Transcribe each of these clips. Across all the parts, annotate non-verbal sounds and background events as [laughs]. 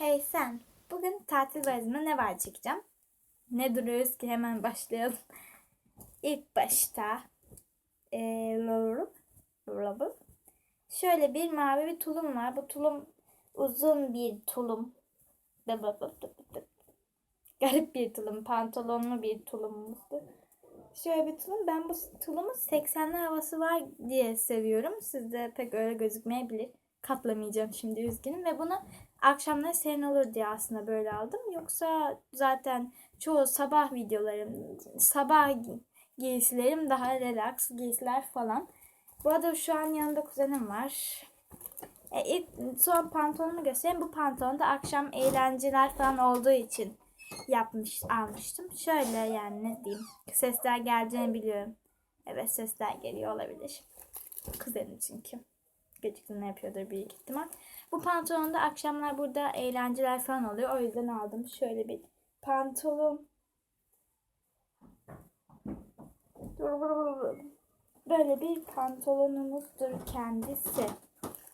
Hey sen, bugün tatil valizime ne var çekeceğim? Ne duruyoruz ki hemen başlayalım. [laughs] İlk başta lolup. şöyle bir mavi bir tulum var. Bu tulum uzun bir tulum. Garip bir tulum, pantolonlu bir tulumumuzdu. Şöyle bir tulum. Ben bu tulumu 80'li havası var diye seviyorum. Sizde pek öyle gözükmeyebilir. Katlamayacağım şimdi üzgünüm. Ve bunu akşamları serin olur diye aslında böyle aldım. Yoksa zaten çoğu sabah videolarım, sabah gi- giysilerim daha relax giysiler falan. Bu arada şu an yanında kuzenim var. E, ilk son pantolonumu göstereyim. Bu pantolon da akşam eğlenceler falan olduğu için yapmış almıştım. Şöyle yani ne diyeyim. Sesler geleceğini biliyorum. Evet sesler geliyor olabilir. Kuzenim çünkü. Ne yapıyordur büyük ihtimal. Bu pantolonda akşamlar burada eğlenceler falan oluyor. O yüzden aldım. Şöyle bir pantolon. Böyle bir pantolonumuzdur kendisi.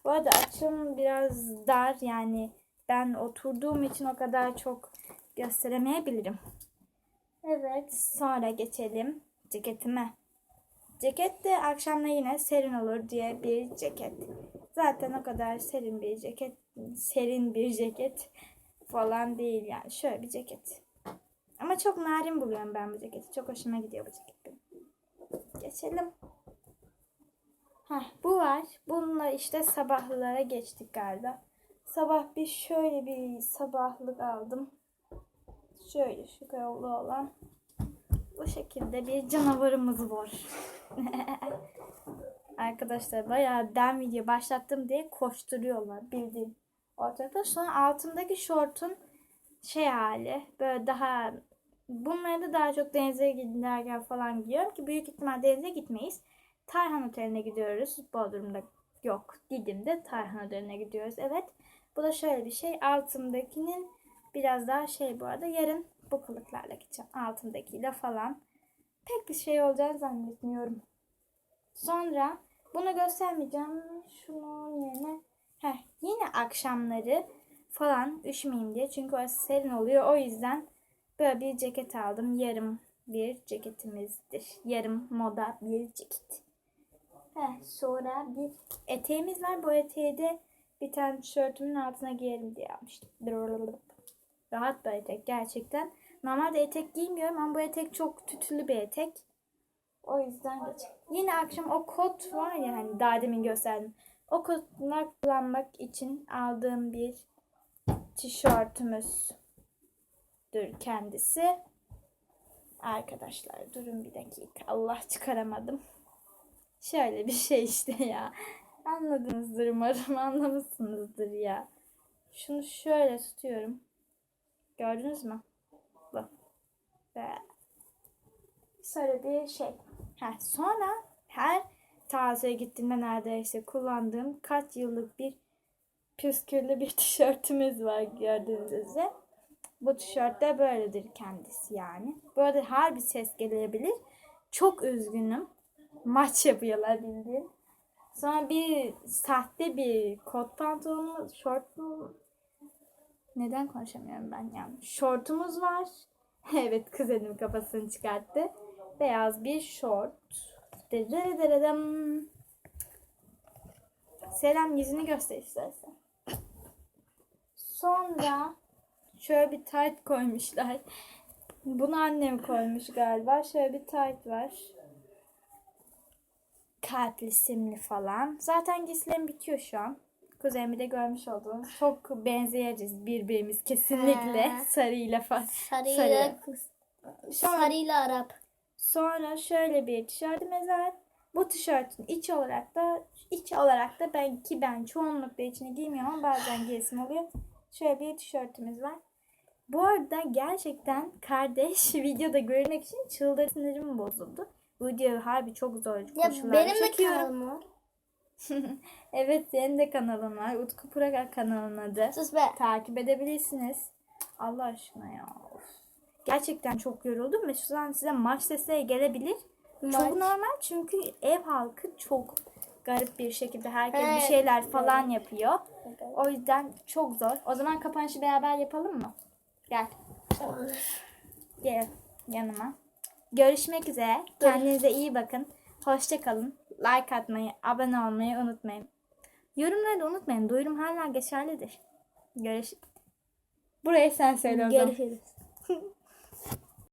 Bu arada açım biraz dar yani ben oturduğum için o kadar çok gösteremeyebilirim. Evet sonra geçelim ceketime. Ceket de akşamda yine serin olur diye bir ceket. Zaten o kadar serin bir ceket, serin bir ceket falan değil yani. Şöyle bir ceket. Ama çok narin buluyorum ben bu ceketi. Çok hoşuma gidiyor bu ceket benim. Geçelim. Heh, bu var. Bununla işte sabahlara geçtik galiba. Sabah bir şöyle bir sabahlık aldım. Şöyle şu yollu olan. Bu şekilde bir canavarımız var. Arkadaşlar bayağı den video başlattım diye koşturuyorlar bildiğin ortalıkta. Sonra altındaki şortun şey hali böyle daha bunları da daha çok denize giderken falan giyiyorum ki büyük ihtimal denize gitmeyiz. Tarhan Oteli'ne gidiyoruz. Bodrum'da yok. Didim'de Tarhan Oteli'ne gidiyoruz. Evet. Bu da şöyle bir şey. Altındakinin biraz daha şey bu arada. Yarın bu kılıklarla gideceğim. Altındakiyle falan. Pek bir şey olacağını zannetmiyorum. Sonra bunu göstermeyeceğim. Şunun yerine heh, yine akşamları falan üşümeyeyim diye. Çünkü orası serin oluyor. O yüzden böyle bir ceket aldım. Yarım bir ceketimizdir. Yarım moda bir ceket. Heh, sonra bir eteğimiz var. Bu eteği de bir tane tişörtümün altına giyerim diye almıştım. Rahat bir etek gerçekten. Normalde etek giymiyorum ama bu etek çok tütülü bir etek. O yüzden geç. Yine akşam o kot var ya hani daha demin gösterdim. O kotlar kullanmak için aldığım bir tişörtümüzdür kendisi. Arkadaşlar durun bir dakika. Allah çıkaramadım. Şöyle bir şey işte ya. Anladınızdır umarım anlamışsınızdır ya. Şunu şöyle tutuyorum. Gördünüz mü? Bu. Ve şöyle bir şey. Ha, sonra her tatile gittiğimde neredeyse kullandığım kaç yıllık bir püsküllü bir [laughs] tişörtümüz var gördüğünüz üzere. Bu tişört de böyledir kendisi yani. Bu arada harbi ses gelebilir. Çok üzgünüm. Maç yapıyorlar bildiğin. Sonra bir sahte bir kot pantolonu, şort? Neden konuşamıyorum ben ya? Şortumuz var. [laughs] evet kuzenim kafasını çıkarttı. Beyaz bir şort. Dırırırırım. Selam yüzünü göster istersen. Sonra şöyle bir tight koymuşlar. Bunu annem koymuş galiba. Şöyle bir tight var. Kalpli simli falan. Zaten giysilerim bitiyor şu an. Kuzenimi de görmüş oldunuz. Çok benzeyeceğiz birbirimiz kesinlikle. He. Sarıyla falan. Sarıyla kız. Sarıyla Arap. Sonra şöyle bir tişörtümüz var. Bu tişörtün iç olarak da iç olarak da ben ki ben çoğunlukla içine giymiyorum ama bazen giyesim oluyor. Şöyle bir tişörtümüz var. Bu arada gerçekten kardeş [laughs] videoda görmek için çıldır sinirim bozuldu. Bu videoyu harbi çok zor Ya benim de kanalım var. [laughs] evet senin de kanalın var. Utku Purak kanalının adı. Sus be. Takip edebilirsiniz. Allah aşkına ya. Of. Gerçekten çok yoruldum ve şu an size maç sesleri gelebilir. Maç. Çok normal çünkü ev halkı çok garip bir şekilde herkes bir Evet. şeyler falan yapıyor. O yüzden çok zor. O zaman kapanışı beraber yapalım mı? Gel. Gel yanıma. Görüşmek üzere. Kendinize iyi bakın. Hoşça kalın. Like atmayı, abone olmayı unutmayın. Yorumları da unutmayın. Duyurum hala geçerlidir. Görüş. Buraya sen söyle o zaman. Görüşürüz. [laughs]